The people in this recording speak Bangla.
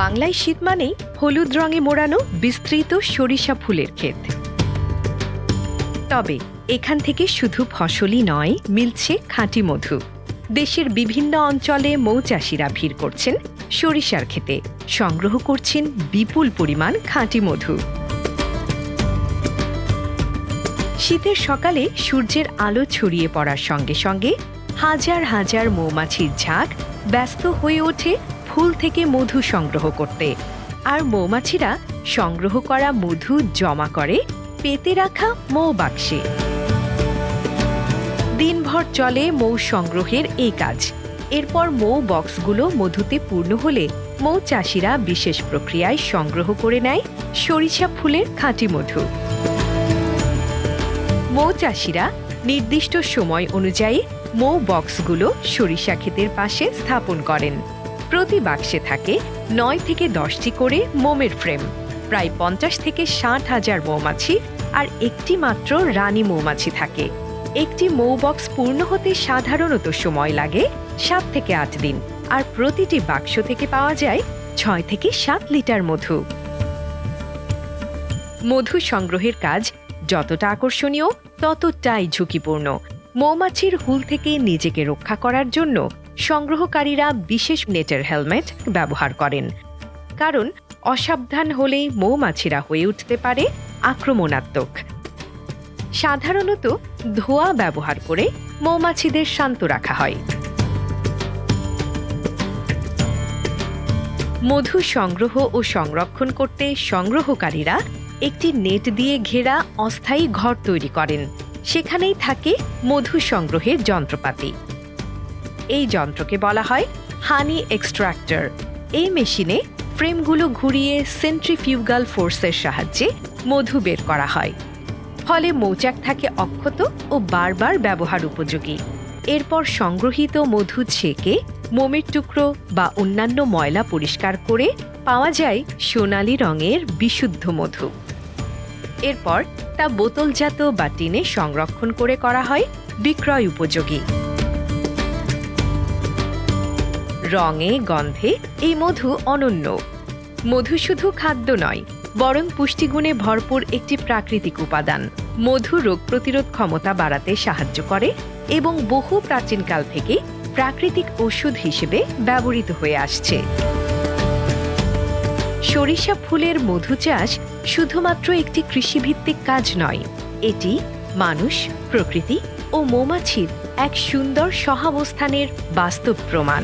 বাংলায় শীত মানেই হলুদ রঙে মোড়ানো বিস্তৃত সরিষা ফুলের ক্ষেত। তবে এখান থেকে শুধু ফসলই নয়, মিলছে খাঁটি মধু। দেশের বিভিন্ন অঞ্চলে মৌচাষিরা ভিড় করছেন সরিষার ক্ষেতে। সংগ্রহ করছেন বিপুল পরিমাণ খাঁটি মধু। শীতের সকালে সূর্যের আলো ছড়িয়ে পড়ার সঙ্গে সঙ্গে হাজার হাজার মৌমাছির ঝাঁক ব্যস্ত হয়ে ওঠে ফুল থেকে মধু সংগ্রহ করতে। আর মৌমাছিরা সংগ্রহ করা মধু জমা করে পেতে রাখা মৌ বাক্সে দিনভর চলে মৌ সংগ্রহের এই কাজ। এরপর মৌ বক্সগুলো মধুতে পূর্ণ হলে মৌ চাষিরা বিশেষ প্রক্রিয়ায় সংগ্রহ করে নেয় সরিষা ফুলের খাঁটি মধু। মৌ চাষিরা নির্দিষ্ট সময় অনুযায়ী মৌ বক্সগুলো সরিষা ক্ষেতের পাশে স্থাপন করেন। প্রতি বাক্সে থাকে নয় থেকে দশটি করে মোমের ফ্রেম। প্রায় পঞ্চাশ থেকে ষাট হাজার মৌমাছি আর একটি মাত্র রানী মৌমাছি থাকে। একটি মৌ বক্স পূর্ণ হতে সাধারণত সময় লাগে সাত থেকে আট দিন আর প্রতিটি বাক্স থেকে পাওয়া যায় ছয় থেকে সাত লিটার মধু। মধু সংগ্রহের কাজ যতটা আকর্ষণীয়, ততটাই ঝুঁকিপূর্ণ। মৌমাছির হুল থেকে নিজেকে রক্ষা করার জন্য সংগ্রহকারীরা বিশেষ নেটের হেলমেট ব্যবহার করেন। কারণ অসাবধান হলেই মৌমাছিরা হয়ে উঠতে পারে, আক্রমণাত্মক। সাধারণত ধোঁয়া ব্যবহার করে মৌমাছিদের শান্ত রাখা হয়। মধু সংগ্রহ ও সংরক্ষণ করতে সংগ্রহকারীরা একটি নেট দিয়ে ঘেরা অস্থায়ী ঘর তৈরি করেন। সেখানেই থাকে মধু সংগ্রহের যন্ত্রপাতি। এই যন্ত্রকে বলা হয় হানি এক্সট্রাক্টর। এই মেশিনে ফ্রেমগুলো ঘুরিয়ে সেন্ট্রিফিউগাল ফোর্সের সাহায্যে মধু বের করা হয়। ফলে মৌচাক থাকে অক্ষত ও বারবার ব্যবহার উপযোগী। এরপর সংগ্রহীত মধু ছেঁকে মোমের টুকরো বা অন্যান্য ময়লা পরিষ্কার করে পাওয়া যায় সোনালি রঙের বিশুদ্ধ মধু। এরপর তা বোতলজাত বা টিনে সংরক্ষণ করে করা হয় বিক্রয় উপযোগী। রঙে, গন্ধে এই মধু অনন্য। মধু শুধু খাদ্য নয়, বরং পুষ্টিগুণে ভরপুর একটি প্রাকৃতিক উপাদান। মধু রোগ প্রতিরোধ ক্ষমতা বাড়াতে সাহায্য করে এবং বহু প্রাচীনকাল থেকে প্রাকৃতিক ওষুধ হিসেবে ব্যবহৃত হয়ে আসছে। সরিষা ফুলের মধু চাষ শুধুমাত্র একটি কৃষিভিত্তিক কাজ নয়, এটি মানুষ, প্রকৃতি ও মৌমাছির এক সুন্দর সহাবস্থানের বাস্তব প্রমাণ।